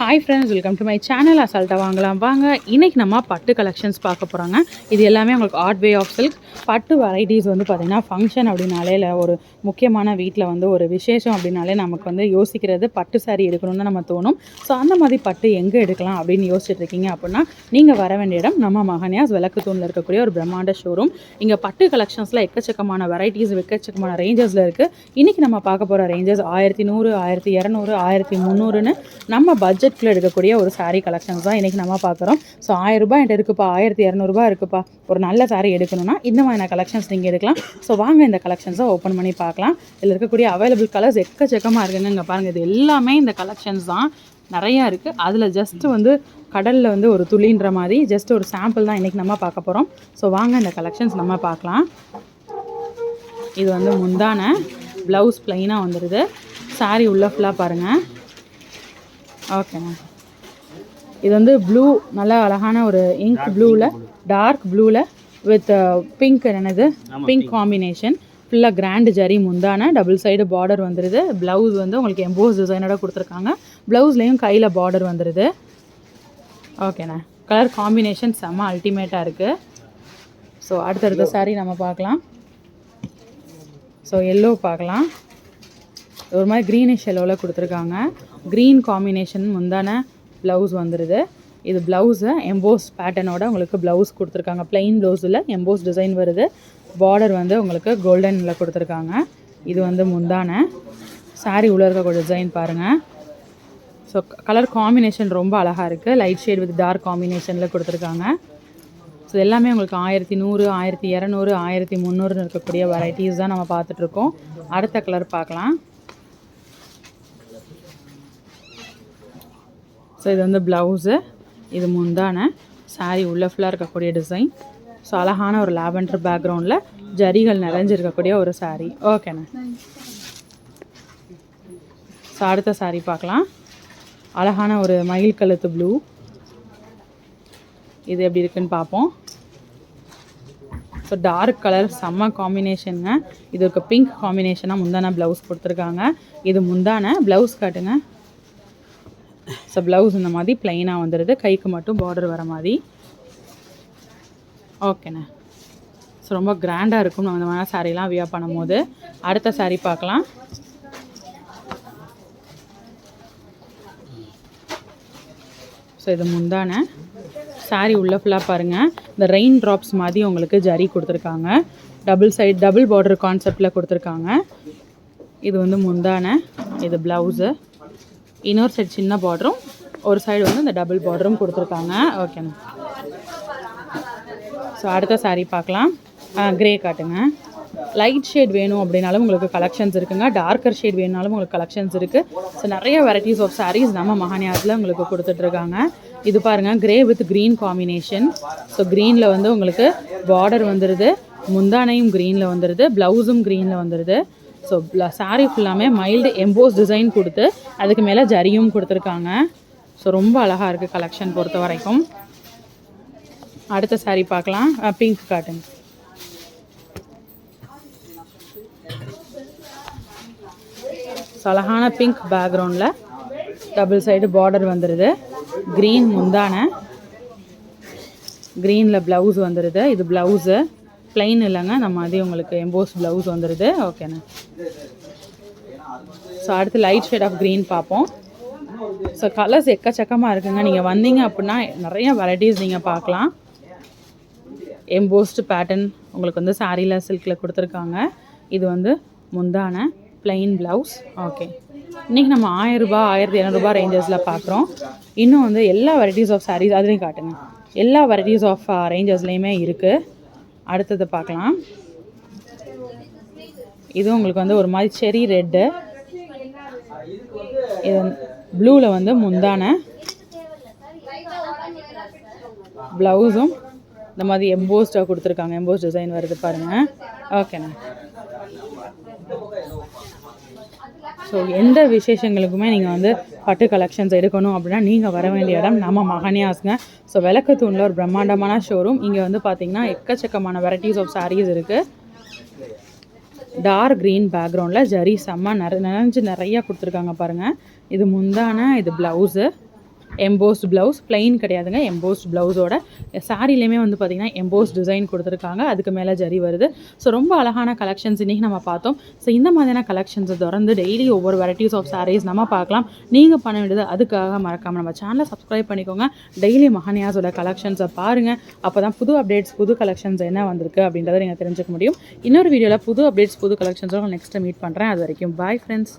Hi friends welcome to my channel அசால்ட்டாக வாங்கலாம். வாங்க இன்றைக்கி நம்ம பட்டு கலெக்ஷன்ஸ் பார்க்க போகிறாங்க இது எல்லாமே உங்களுக்கு ஆர்ட் வே ஆஃப் சில்க் பட்டு வெரைட்டிஸ் வந்து பார்த்திங்கன்னா ஃபங்க்ஷன் அப்படின்னாலே இல்லை ஒரு முக்கியமான வீட்டில் வந்து ஒரு விசேஷம் அப்படின்னாலே நமக்கு வந்து யோசிக்கிறது பட்டு சாரி எடுக்கணும்னு நம்ம தோணும். ஸோ அந்த மாதிரி பட்டு எங்கே எடுக்கலாம் அப்படின்னு யோசிச்சுட்டு இருக்கீங்க அப்படின்னா நீங்கள் வர வேண்டிய இடம் நம்ம மகனியாஸ் விளக்கு தூணில் இருக்கக்கூடிய ஒரு பிரம்மாண்ட ஷோரூம் இங்கே பட்டு கலெக்ஷன்ஸில் எக்கச்சக்கமான வெரைட்டிஸ் எக்கச்சக்கமான ரேஞ்சஸில் இருக்குது இன்றைக்கி நம்ம பார்க்க போகிற ரேஞ்சஸ் ஆயிரத்தி நூறு ஆயிரத்தி இரநூறு ஆயிரத்தி முந்நூறுன்னு நம்ம பட்ஜெட் பட்ஜெட்டில் எடுக்கக்கூடிய ஒரு சாரீ கலெக்ஷன்ஸ் தான் இன்றைக்கி நம்ம பார்க்குறோம். ஸோ ஆயிரம் ரூபாய் என்கிட்ட இருக்குப்பா ஆயிரத்தி இரநூறுபா இருக்குப்பா. ஒரு நல்ல சாரீ எடுக்கணும்னா இந்த மாதிரியான கலெக்ஷன்ஸ் நீங்கள் எடுக்கலாம். ஸோ வாங்க இந்த கலெக்ஷன்ஸை ஓப்பன் பண்ணி பார்க்கலாம். இதில் இருக்கக்கூடிய அவைலபிள் கலர்ஸ் எக்கச்சக்கமாக இருக்குங்க இங்கே பாருங்கள் இது எல்லாமே இந்த கலெக்ஷன்ஸ் தான். நிறையா இருக்குது அதில் ஜஸ்ட்டு வந்து கடலில் வந்து ஒரு துளின்ற மாதிரி ஜஸ்ட் ஒரு சாம்பிள் தான் இன்றைக்கி நம்ம பார்க்க போகிறோம் ஸோ வாங்க இந்த கலெக்ஷன்ஸ் நம்ம பார்க்கலாம். இது வந்து முந்தான ப்ளவுஸ் ப்ளைனாக வந்துடுது சாரீ உள்ள ஃபுல்லாக பாருங்கள் ஓகேண்ணா இது வந்து ப்ளூ நல்ல அழகான ஒரு இங்க் ப்ளூவில் டார்க் ப்ளூவில் வித் பிங்க் என்னது? பிங்க் காம்பினேஷன் ஃபுல்லாக கிராண்ட் ஜரி முந்தான டபுள் சைடு பார்டர் வந்துடுது ப்ளவுஸ் வந்து உங்களுக்கு எம்போஸ் டிசைனோட கொடுத்துருக்காங்க. ப்ளவுஸ்லேயும் கையில் பார்டர் வந்துடுது ஓகேண்ணா கலர் காம்பினேஷன் செம்ம அல்டிமேட்டாக இருக்குது ஸோ அடுத்தடுத்த saree நம்ம பார்க்கலாம். ஸோ எல்லோ பார்க்கலாம். ஒரு மாதிரி க்ரீனிஷ் எல்லோவில் கொடுத்துருக்காங்க. க்ரீன் காம்பினேஷன் முந்தான ப்ளவுஸ் வந்துடுது இது ப்ளவுஸை எம்போஸ் பேட்டர்னோட உங்களுக்கு ப்ளவுஸ் கொடுத்துருக்காங்க. ப்ளெயின் ப்ளவுஸில் எம்போஸ் டிசைன் வருது. பார்டர் வந்து உங்களுக்கு கோல்டனில் கொடுத்துருக்காங்க. இது வந்து முந்தான. சாரீ உள்ள இருக்கக்கூடிய டிசைன் பாருங்கள் ஸோ கலர் காம்பினேஷன் ரொம்ப அழகாக இருக்குது லைட் ஷேட் வித் டார்க் காம்பினேஷனில் கொடுத்துருக்காங்க. ஸோ எல்லாமே உங்களுக்கு ஆயிரத்தி நூறு ஆயிரத்தி இரநூறு ஆயிரத்தி முந்நூறுன்னு இருக்கக்கூடிய வெரைட்டிஸ் தான் நம்ம பார்த்துட்ருக்கோம் அடுத்த கலர் பார்க்கலாம். ஸோ இது வந்து ப்ளவுஸு இது முந்தான. Saree உள்ள ஃபுல்லாக இருக்கக்கூடிய டிசைன் ஸோ அழகான ஒரு லாவெண்டர் பேக்ரவுண்டில் ஜரிகள் நிறைஞ்சிருக்கக்கூடிய ஒரு saree. ஓகேண்ண ஸோ அடுத்த சாரீ பார்க்கலாம். அழகான ஒரு மயில் கழுத்து ப்ளூ இது எப்படி இருக்குன்னு பார்ப்போம். ஸோ டார்க் கலர் செம்ம காம்பினேஷனுங்க இது இருக்க பிங்க் காம்பினேஷனாக முந்தான ப்ளவுஸ் கொடுத்துருக்காங்க. இது முந்தான ப்ளவுஸ் காட்டுங்க. ஸோ ப்ளவுஸ் இந்த மாதிரி ப்ளைனாக வந்துடுது கைக்கு மட்டும் பார்டர் வர மாதிரி. ஓகேண்ணே ஸோ ரொம்ப கிராண்டாக இருக்கும். நம்ம இந்த மாதிரி சாரீலாம் வியர் பண்ணும்போது. அடுத்த சாரீ பார்க்கலாம். ஸோ இது முந்தான. Saree உள்ளே ஃபுல்லாக பாருங்கள் இந்த ரெயின் ட்ராப்ஸ் மாதிரி உங்களுக்கு ஜரி கொடுத்துருக்காங்க. டபுள் சைட் டபுள் பார்டர் கான்செப்டில் கொடுத்துருக்காங்க. இது வந்து முந்தான. இது ப்ளவுஸு இன்னொரு சைடு சின்ன பார்டரும் ஒரு சைடு வந்து இந்த டபுள் பார்டரும் கொடுத்துருக்காங்க. ஓகேண்ணா ஸோ அடுத்த சாரீ பார்க்கலாம். க்ரே காட்டுங்க. லைட் ஷேட் வேணும் அப்படின்னாலும் உங்களுக்கு கலெக்ஷன்ஸ் இருக்குங்க. டார்க்கர் ஷேட் வேணுனாலும் உங்களுக்கு கலெக்ஷன்ஸ் இருக்குது ஸோ நிறைய வெரைட்டிஸ் ஆஃப் சாரீஸ் நம்ம மகானியாரத்தில் உங்களுக்கு கொடுத்துட்ருக்காங்க. இது பாருங்கள் grey with green combination so க்ரீனில் வந்து உங்களுக்கு பார்டர் வந்துடுது முந்தானையும் க்ரீனில் வந்துடுது ப்ளவுஸும் க்ரீனில் வந்துடுது ஸோ சாரீ ஃபுல்லாமே மைல்டு எம்போஸ் டிசைன் கொடுத்து அதுக்கு மேலே ஜரியும் கொடுத்துருக்காங்க. ஸோ ரொம்ப அழகாக இருக்குது கலெக்ஷன் பொறுத்த வரைக்கும். அடுத்த சாரீ பார்க்கலாம். பிங்க் காட்டன் ஸோ அழகான பிங்க் பேக்ரவுண்டில் டபுள் சைடு பார்டர் வந்துடுது க்ரீன் முந்தான. க்ரீனில் ப்ளவுஸ் வந்துடுது இது ப்ளவுஸு ப்ளைன் இல்லைங்க. நம்ம அதே உங்களுக்கு எம்போஸ் ப்ளவுஸ் வந்துடுது ஓகேண்ணா ஸோ அடுத்து லைட் ஷேட் ஆஃப் க்ரீன் பார்ப்போம். ஸோ கலர்ஸ் எக்கச்சக்கமாக இருக்குங்க. நீங்கள் வந்தீங்க அப்படின்னா நிறைய வெரைட்டிஸ் நீங்கள் பார்க்கலாம். எம்போஸ்டு பேட்டர்ன் உங்களுக்கு வந்து சாரியில் சில்கில் கொடுத்துருக்காங்க. இது வந்து முந்தான ப்ளைன் ப்ளவுஸ் ஓகே இன்றைக்கி நம்ம ஆயிரரூபா ஆயிரத்தி இரநூறுபா ரேஞ்சஸில் பார்க்குறோம். இன்னும் வந்து எல்லா வெரைட்டிஸ் ஆஃப் சாரீஸ் அதுலேயும் காட்டுங்க. எல்லா வெரைட்டிஸ் ஆஃப் ரேஞ்சஸ்லேயுமே இருக்குது அடுத்தது பார்க்கலாம். இது உங்களுக்கு வந்து ஒரு மாதிரி செரி ரெட்டு இது ப்ளூவில் வந்து முந்தான. ப்ளவுஸும் இந்த மாதிரி எம்போஸ்டாக கொடுத்துருக்காங்க. எம்போஸ் டிசைன் வருது பாருங்கள் ஓகேண்ணா ஸோ எந்த விசேஷங்களுக்குமே நீங்கள் வந்து பட்டு கலெக்ஷன்ஸ் எடுக்கணும் அப்படின்னா நீங்கள் வர வேண்டிய இடம் நம்ம மகனியாஸ்ங்க ஸோ விளக்கு தூணில் ஒரு பிரம்மாண்டமான ஷோரூம் இங்கே வந்து பார்த்தீங்கன்னா எக்கச்சக்கமான வெரைட்டிஸ் ஆஃப் சாரீஸ் இருக்குது டார்க் க்ரீன் பேக்ரவுண்டில் ஜரி செம்ம நிற நிறைஞ்சு நிறையா கொடுத்துருக்காங்க பாருங்கள் இது முந்தான இது ப்ளவுஸு எம்போஸ்ட் ப்ளவுஸ் ப்ளைன் கிடையாதுங்க எம்போஸ்ட் ப்ளவுஸோட சாரிலையுமே வந்து பார்த்திங்கன்னா எம்போஸ்ட் டிசைன் கொடுத்துருக்காங்க. அதுக்கு மேலே ஜரி வருது. ஸோ ரொம்ப அழகான கலெக்ஷன்ஸ் இன்றைக்கி நம்ம பார்த்தோம். ஸோ இந்த மாதிரியான கலெக்ஷன்ஸை திறந்து டெய்லி ஒவ்வொரு வெரைட்டிஸ் ஆஃப் சாரீஸ் நம்ம பார்க்கலாம். நீங்கள் பண்ண வேண்டியது அதுக்காக மறக்காமல் நம்ம சேனலை சப்ஸ்கிரைப் பண்ணிக்கோங்க. டெய்லி மஹனியாஸோட கலெக்ஷன்ஸை பாருங்கள் அப்போ தான் புது அப்டேட்ஸ் புது கலெக்ஷன்ஸ் என்ன வந்திருக்கு அப்படின்றத நீங்கள் தெரிஞ்சுக்க முடியும். இன்னொரு வீடியோவில் புது அப்டேட்ஸ் புது கலெக்ஷன்ஸோட நெக்ஸ்ட்டு மீட் பண்ணுறேன் அது வரைக்கும் பாய் ஃப்ரெண்ட்ஸ்